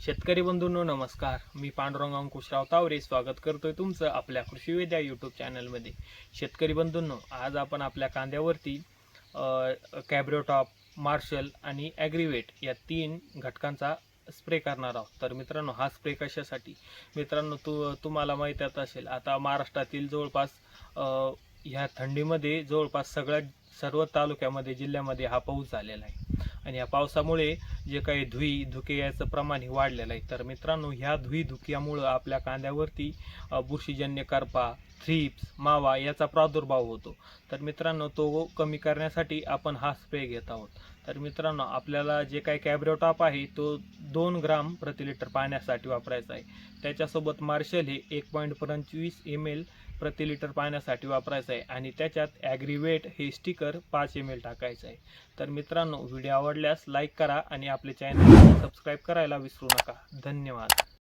शेतकरी बंधूंनो नमस्कार. मी पांडुरंग अंकुशराव तावरे स्वागत करतोय तुमचं आपल्या कृषीवेद्या यूट्यूब चॅनलमध्ये शेतकरी बंधूंनो आज आपण आपल्या कांद्यावरती कॅब्रोटॉप मार्शल आणि ॲग्रीवेट या तीन घटकांचा स्प्रे करणार आहोत. तर मित्रांनो हा स्प्रे कशासाठी? मित्रांनो तू तुम्हाला माहीतच असेल आता महाराष्ट्रातील जवळपास ह्या थंडीमध्ये जवळपास सगळ्यात सर्व तालुक्यामध्ये जिल्ह्यामध्ये हा पाऊस झालेला आहे. आणि या पावसामुळे जे काही धुई धुके याचं प्रमाण हे वाढलेलं आहे. तर मित्रांनो ह्या धुई धुक्यामुळं आपल्या कांद्यावरती बुरशीजन्य करपा थ्रिप्स मावा याचा प्रादुर्भाव होतो. तर मित्रांनो तो कमी करण्यासाठी आपण हा स्प्रे घेत आहोत. तर मित्रांनो आपल्याला जे काही कॅब्रोटॉप आहे तो दोन ग्राम प्रति लिटर पाण्यासाठी वापरायचं आहे. त्याच्यासोबत मार्शल हे एक पॉईंट पंचवीस एम एल प्रति लिटर पाण्यासाठी वापरायचं आहे. आणि त्याच्यात ॲग्रीवेट हे स्टिकर पाच एम एल टाकायचं आहे. तर मित्रांनो व्हिडिओ आवडल्यास लाईक करा आणि आपले चॅनल सबस्क्राईब करायला विसरू नका. धन्यवाद.